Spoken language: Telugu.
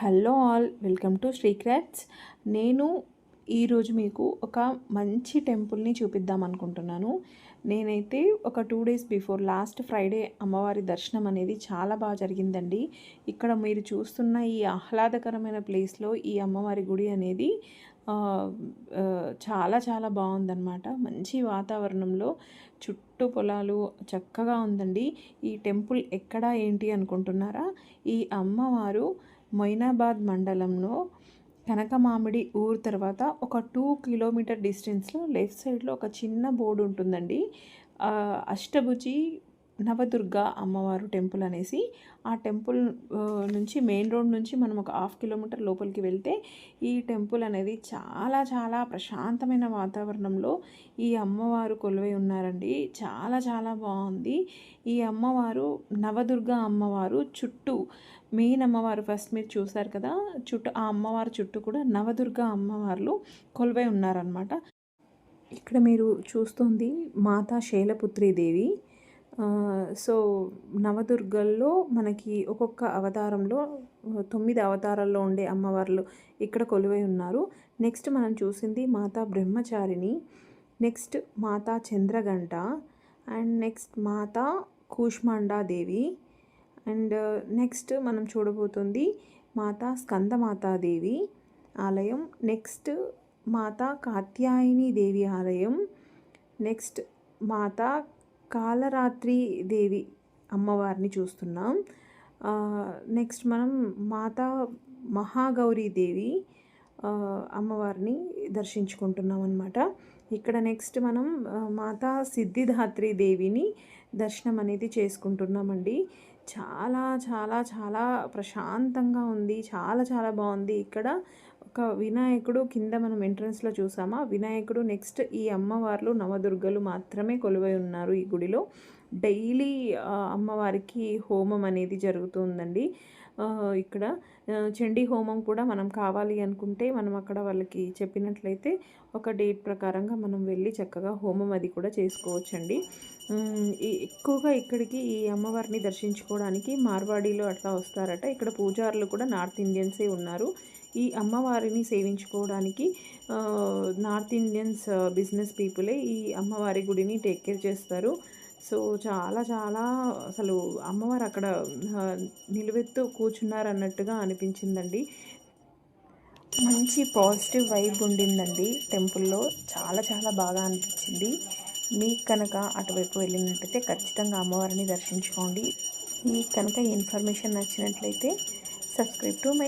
Hello all welcome to Sri Crafts నేను ఈరోజు మీకు ఒక మంచి టెంపుల్ని చూపిద్దాం అనుకుంటున్నాను. నేనైతే ఒక two days before last Friday అమ్మవారి దర్శనం అనేది చాలా బాగా జరిగిందండి. ఇక్కడ మీరు చూస్తున్న ఈ ఆహ్లాదకరమైన ప్లేస్లో ఈ అమ్మవారి గుడి అనేది చాలా చాలా బాగుందన్నమాట. మంచి వాతావరణంలో చుట్టూ పొలాలు చక్కగా ఉందండి. ఈ టెంపుల్ ఎక్కడ ఏంటి అనుకుంటున్నారా? ఈ అమ్మవారు మొయినాబాద్ మండలంలో కనకమామిడి ఊరు తర్వాత ఒక టూ కిలోమీటర్ డిస్టెన్స్లో లెఫ్ట్ సైడ్లో ఒక చిన్న బోర్డు ఉంటుందండి. అష్టభుజి నవదుర్గ అమ్మవారు టెంపుల్ అనేసి ఆ టెంపుల్ నుంచి మెయిన్ రోడ్ నుంచి మనం ఒక హాఫ్ కిలోమీటర్ లోపలికి వెళ్తే ఈ టెంపుల్ అనేది చాలా చాలా ప్రశాంతమైన వాతావరణంలో ఈ అమ్మవారు కొలువై ఉన్నారండి. చాలా చాలా బాగుంది. ఈ అమ్మవారు నవదుర్గ అమ్మవారు చుట్టూ మెయిన్ అమ్మవారు ఫస్ట్ మీరు చూసారు కదా చుట్టూ ఆ అమ్మవారి చుట్టూ కూడా నవదుర్గ అమ్మవార్లు కొలువై ఉన్నారనమాట ఇక్కడ మీరు చూస్తుంది మాతా శైలపుత్రీదేవి సో నవదుర్గల్లో మనకి ఒక్కొక్క అవతారంలో తొమ్మిది అవతారాల్లో ఉండే అమ్మవార్లు ఇక్కడ కొలువై ఉన్నారు. నెక్స్ట్ మనం చూసింది Mata Brahmacharini next Mata Chandraghanta and next Mata Kushmandadevi and next మనం చూడబోతుంది మాతా స్కందమాతాదేవి ఆలయం. నెక్స్ట్ మాతా కాత్యాయని దేవి ఆలయం. నెక్స్ట్ మాతా కాలరాత్రి దేవి అమ్మవారిని చూస్తున్నాం. నెక్స్ట్ మనం మాతా మహాగౌరీ దేవి అమ్మవారిని దర్శించుకుంటున్నాం అనమాట ఇక్కడ నెక్స్ట్ మనం మాతా సిద్ధిధాత్రి దేవిని దర్శనం అనేది చేసుకుంటున్నామండి. చాలా చాలా చాలా ప్రశాంతంగా ఉంది. చాలా చాలా బాగుంది. ఇక్కడ ఒక వినాయకుడు కింద మనం ఎంట్రన్స్లో చూసామా? వినాయకుడు నెక్స్ట్ ఈ అమ్మవార్లు నవదుర్గలు మాత్రమే కొలువై ఉన్నారు ఈ గుడిలో. డైలీ అమ్మవారికి హోమం అనేది జరుగుతుందండి ఇక్కడ చండీ హోమం కూడా మనం కావాలి అనుకుంటే మనం అక్కడ వాళ్ళకి చెప్పినట్లయితే ఒక డేట్ ప్రకారంగా మనం వెళ్ళి చక్కగా హోమం అది కూడా చేసుకోవచ్చండి. ఎక్కువగా ఇక్కడికి ఈ అమ్మవారిని దర్శించుకోవడానికి మార్వాడీలో అట్లా వస్తారట. ఇక్కడ పూజారులు కూడా నార్త్ ఇండియన్సే ఉన్నారు. ఈ అమ్మవారిని సేవించుకోవడానికి నార్త్ ఇండియన్స్ బిజినెస్ పీపులే ఈ అమ్మవారి గుడిని టేక్ కేర్ చేస్తారు. సో చాలా చాలా అసలు అమ్మవారు అక్కడ నిలువెత్తు కూర్చున్నారు అన్నట్టుగా అనిపించిందండి. మంచి పాజిటివ్ వైబ్ ఉండిందండి టెంపుల్లో. చాలా చాలా బాగా అనిపించింది. మీకు కనుక అటువైపు వెళ్ళినట్టయితే ఖచ్చితంగా అమ్మవారిని దర్శించుకోండి. మీకు కనుక ఇన్ఫర్మేషన్ నచ్చినట్లయితే సబ్స్క్రైబ్ టు మై